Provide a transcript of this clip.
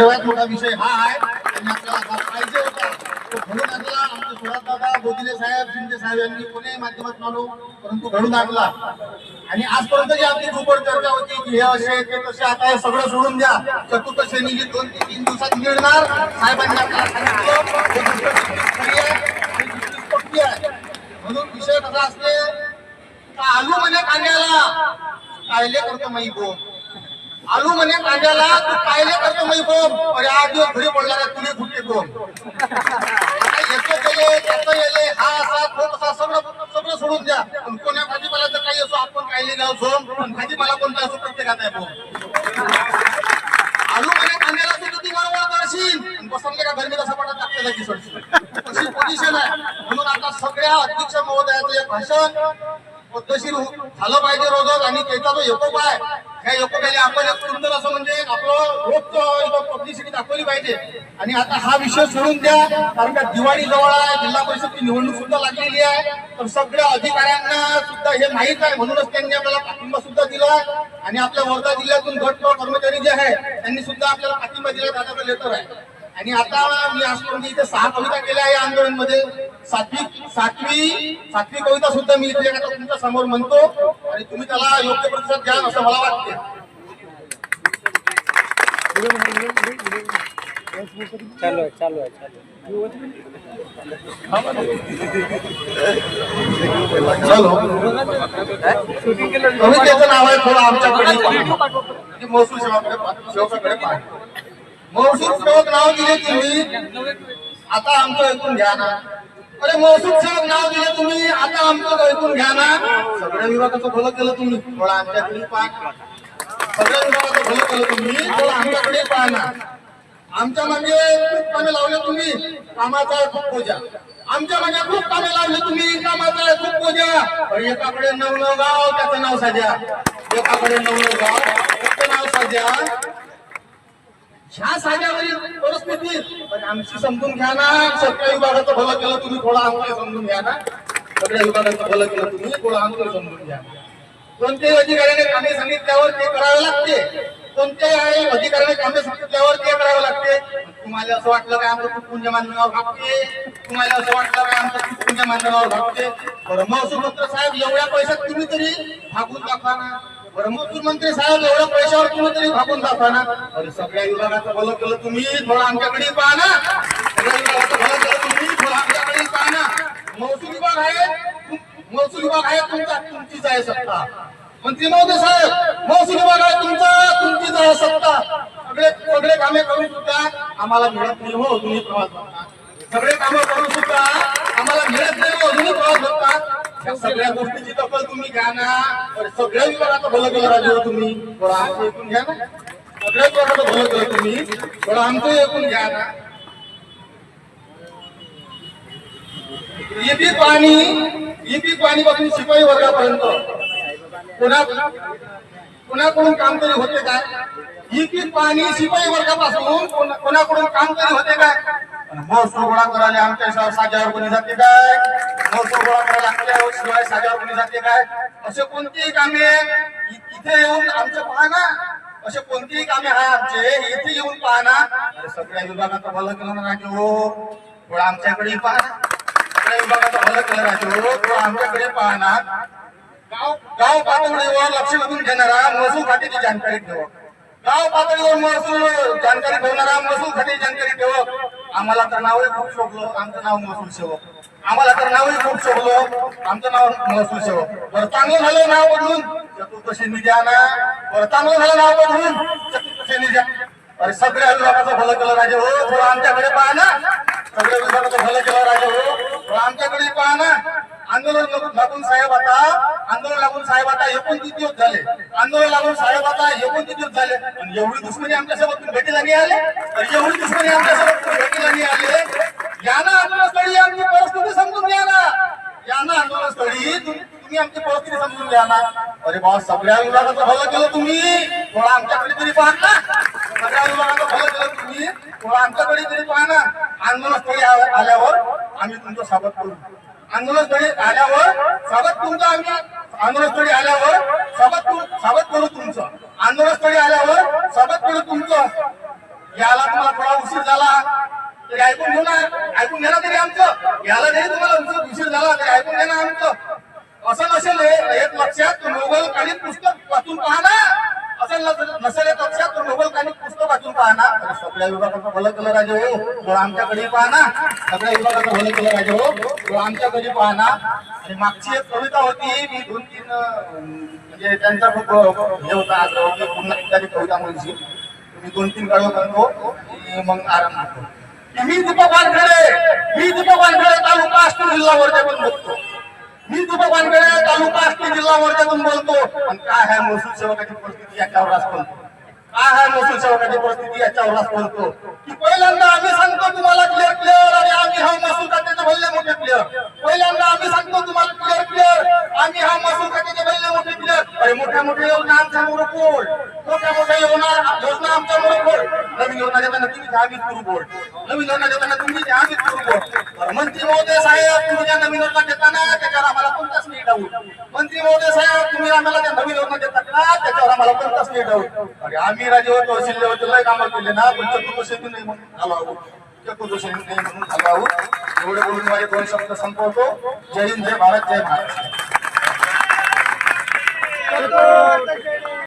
सर्वात मोठा विषय हा आहे. आणि आपल्याला पाहिजे होता. घडून आणला आमचे सुरात दादा गोदिले साहेब शिंदे साहेब यांनी कोणी माध्यमातून आलो परंतु घडून आणला आणि आजपर्यंत जी आपली खूपच चर्चा होती की हे असे ते तसे आता हे सगळं सोडून द्या. चतुर्थ श्रेणी जी दोन ते तीन दिवसात मिळणार साहेबांनी आपल्याला म्हणून विषय कसा असते आलू म्हणे कांद्याला? कायले करतो माई बोम आलू म्हणे कांद्याला तू कायले करतो माई बोम अरे आठ दिवस घरी पडला ना तुले फुटले बोम येतो याचं गेले त्याचं येले हा असा तो असा सगळं सगळं सोडून द्या. पण कोण्या भाजीपाला जर काही असो आपण काही गाव सोम पण भाजीपाला कोणता असो प्रत्येकात आहे बोम आलू म्हणे कांद्याला तू किती बरोबर करशील बसवले का गरमी कसा पडत टाकते जागी सोडशील. अशी पोझिशन आहे. म्हणून आता सगळ्या अध्यक्ष महोदयाचं एक भाषण पद्धतशीर झालं पाहिजे रोजच आणि त्याचा जो एकोप आहे त्या एकोप्याला आपण एक सुंदर असं म्हणजे आपलं रोजचं पब्लिसिटी दाखवली पाहिजे. आणि आता हा विषय सोडून द्या कारण का दिवाळी जवळ आहे जिल्हा परिषदची निवडणूक सुद्धा लागलेली आहे. तर सगळ्या अधिकाऱ्यांना सुद्धा हे माहीत आहे म्हणूनच त्यांनी आपल्याला पाठिंबा सुद्धा दिला. आणि आपल्या वर्धा जिल्ह्यातून गट कर्मचारी जे आहे त्यांनी सुद्धा आपल्याला पाठिंबा दिला त्याच्याकडे लेटर आहे. आणि आता मी आजपर्यंत इथे सहा कविता केल्या आहे या आंदोलनमध्ये सातवी सातवी सातवी कविता सुद्धा मी इथे तुमच्यासमोर म्हणतो आणि तुम्ही त्याला योग्य प्रतिसाद द्या असं मला वाटते चालू आहे चालू आहे कवितेचं नाव आहे थोडं आमच्याकडे. की महसूल सेवाकडे सेवकाकडे पहा. महसूल सेवक नाव दिले तुम्ही. आता आमचं ऐकून घ्या ना. अरे महसूल सेवक नाव दिले तुम्ही. आता आमचं ऐकून घ्या ना. सगळ्या विभागाचं भलं केलं तुम्ही. थोडं आमच्याकडे पाहा. सगळ्या विभागाचं भलं केलं तुम्ही. थोडं आमच्याकडे पाहा ना. आमच्या मागे खूप कामे लावले तुम्ही. कामाचा आहे खूप पूजा. आमच्या मागे खूप कामे लावले तुम्ही. कामाचा आहे खूप पूजा. पण एकाकडे नवनव गाव त्याचं नाव साध्या एकाकडे नवनव गाव त्याचं नाव साध्या ह्या साध्यावरील परिस्थिती पण आमची समजून घ्या ना. सगळ्या विभागाचं भलं केलं तुम्ही थोडं आमचं समजून घ्या ना. सगळ्या विभागाचं भलं केलं तुम्ही थोडा आमचं समजून घ्या. कोणत्याही अधिकाऱ्याने कामे सांगितल्यावर ते करावे लागते. कोणत्याही अधिकाऱ्याने कामे सांगितल्यावर ते करावे लागते. तुम्हाला असं वाटलं काय आमचं तुटपुंज मानण्यावर भागते? तुम्हाला असं वाटलं काय आमचं तुटपुंज मानण्यावर भागते? बरं महसूल साहेब एवढ्या पैशात तुम्ही तरी भागून दाखवा ना. बरं मंत्री साहेब एवढ्या पैशावर तुम्ही तरी भागून जाता ना अरे सगळ्या विभागाचं भलं केलं तुम्ही थोडं आमच्याकडे पहा ना. सगळ्या विभागाचं भलं केलं तुम्ही थोडं आमच्याकडे पहा ना. महसूल विभाग आहे महसूल विभाग आहे तुमचा तुमचीच आहे सत्ता. मंत्री महोदय साहेब महसूल विभाग आहे तुमचा तुमचीच आहे सत्ता. सगळे सगळे कामे करून सुद्धा आम्हाला मिळत नाही हो तुम्ही प्रवास बघता सगळे कामं करून सुद्धा आम्हाला मिळत नाही हो तुम्ही प्रवास बघता सगळ्या गोष्टीची दखल तुम्ही घ्या ना. सगळ्या विभागाचं भलं केलं राजू तुम्ही. थोडं आमचं ऐकून घ्या ना. सगळ्या विभागाचं भलं केलं तुम्ही. थोडं आमचं ऐकून घ्या ना. इपी पाणी इपी पाणी पासून शिपाई वर्गापर्यंत. पुन्हा कोणाकडून काम तरी होते काय? इपी पाणी शिपाई वर्गापासून कोणाकडून काम तरी होते काय? महसूल गोळा करायला आमच्या सा- साजावर कोणी जाते काय? महसूल गोळा करायला आपल्या शिवाय साजावर कोणी जाते काय? असे कोणतेही कामे इथे येऊन आमचं पहा ना. असे कोणतेही कामे हा आमचे इथे येऊन पहा ना. सगळ्या विभागाचं भलं केलं राहते हो थोडं आमच्याकडे पहा सगळ्या विभागाचं भलं केलं राहते हो थोडं आमच्याकडे पहा ना. गाव गाव पातळीवर लक्ष घालून घेणारा महसूल खात्याची जानकारी ठेवा. गाव पातळीवर महसूल जानकारी ठेवणारा महसूल खात्याची जानकारी ठेवा. आम्हाला तर नावही खूप शोभलो आमचं नाव महसूल सेवक. आम्हाला तर नावही खूप शोभलो आमचं नाव महसूल सेवक. बरं चांगलं झालं नाव बदलून. चतुर्दशी निधी ना बरं चांगलं झालं नाव बदलून. चतुर्दशी निधी अरे सगळ्या विभागाचं भलं केलं राजे हो थोडं आमच्याकडे पहा ना. सगळ्या विभागाचं भलं केलं राजे हो थोडं आमच्याकडे पाहा ना. आंदोलन लागून साहेब आता आंदोलन लागून साहेब आता एकोणतीस दिवस झाले? आंदोलन लागून साहेब आता एकोणतीस दिवस झाले? आणि एवढी दुश्मनी आमच्यासोबत भेटीला नाही आले? एवढी दुश्मनी आमच्यासोबत भेटीला नाही आले? या ना आंदोलनस्थळी आमची परिस्थिती समजून घ्या ना. या ना आंदोलनस्थळी तुम्ही आमची परिस्थिती समजून घ्या ना. अरे बाबा सगळ्या विभागाचं भलं केलं तुम्ही. थोडा आमच्याकडे तरी पाहा ना. सगळ्या विभागाचं भलं केलं तुम्ही. थोडा आमच्याकडे तरी पाहा ना. आंदोलनस्थळी स्थळी आल्यावर आम्ही तुमचं स्वागत करू. आंदोलनस्थळी आल्यावर स्वागत तुमचं आम्ही आंदोलनस्थळी आल्यावर स्वागत करू स्वागत करू तुमचं. आंदोलनस्थळी आल्यावर स्वागत करू तुमचं. याला तुम्हाला थोडा उशीर झाला. तरी ऐकून घेऊ ना. ऐकून घ्या तरी आमचं. याला जरी तुम्हाला उशीर- उशीर झाला. तरी ऐकून घ्या ना आमचं. असं नसेल हे. एक लक्षात मोगलकालीन पुस्तक वाचून पहा ना. असं नसेल एक लक्षात मोगलकालीन पुस्तक वाचून पहा ना. सगळ्या विभागाचं भलं केलं राजे हो. आमच्याकडे पहा ना. सगळ्या विभागाचं भलं केलं राजे हो आमच्याकडे पहा ना आणि मागची एक कविता होती मी दोन तीन म्हणजे त्यांचा खूप हे होता आग्रह होती पुन्हा एकदा कविता म्हणजे मी दोन तीन कळव करतो मग आराम करतो. की मी दीपक वानखेडे मी दीपक वानखेडे तालुका असतो जिल्हा वर्ध्यातून बघतो मी दीपक वानखेडे तालुका असतो जिल्हा वर्ध्यातून बोलतो. आणि काय आहे महसूल सेवकाची परिस्थिती याच्यावर आज बोलतो काय महसूल सेवकाची परिस्थिती याच्यावर बोलतो की पहिल्यांदा आम्ही सांगतो तुम्हाला क्लिअर क्लिअर आणि आम्ही हा महसूल खात्याचे भल्ले मोठे क्लिअर पहिल्यांदा आम्ही सांगतो तुम्हाला क्लिअर क्लिअर आम्ही हा महसूल खात्याचे भल्ले मोठे क्लिअर अरे मोठ्या मोठ्या योजना आमच्या मोर बोल. मोठ्या मोठ्या योजना योजना आमच्या मोर नवीन योजना देताना तुम्ही दहावीस सुरू बोर्ड नवीन योजना देताना तुम्ही दहावीस सुरू बोर्ड मंत्री महोदय साहेब तुम्ही ज्या नवीन योजना देताना त्याच्यावर आम्हाला कोणताच नाही डाऊट मंत्री महोदय साहेब तुम्ही आम्हाला त्या नवीन योजना देतात आम्हाला कोणताच नाही डाऊट. अरे आम्ही राजेवर तहसील लेवलचे लय कामं केले ना पण चतुर्दशी नाही म्हणून आलो आहोत. चतुर्दशी नाही म्हणून आलो आहोत. एवढे बोलून माझे दोन शब्द संपवतो. जय हिंद जय भारत जय महाराष्ट्र.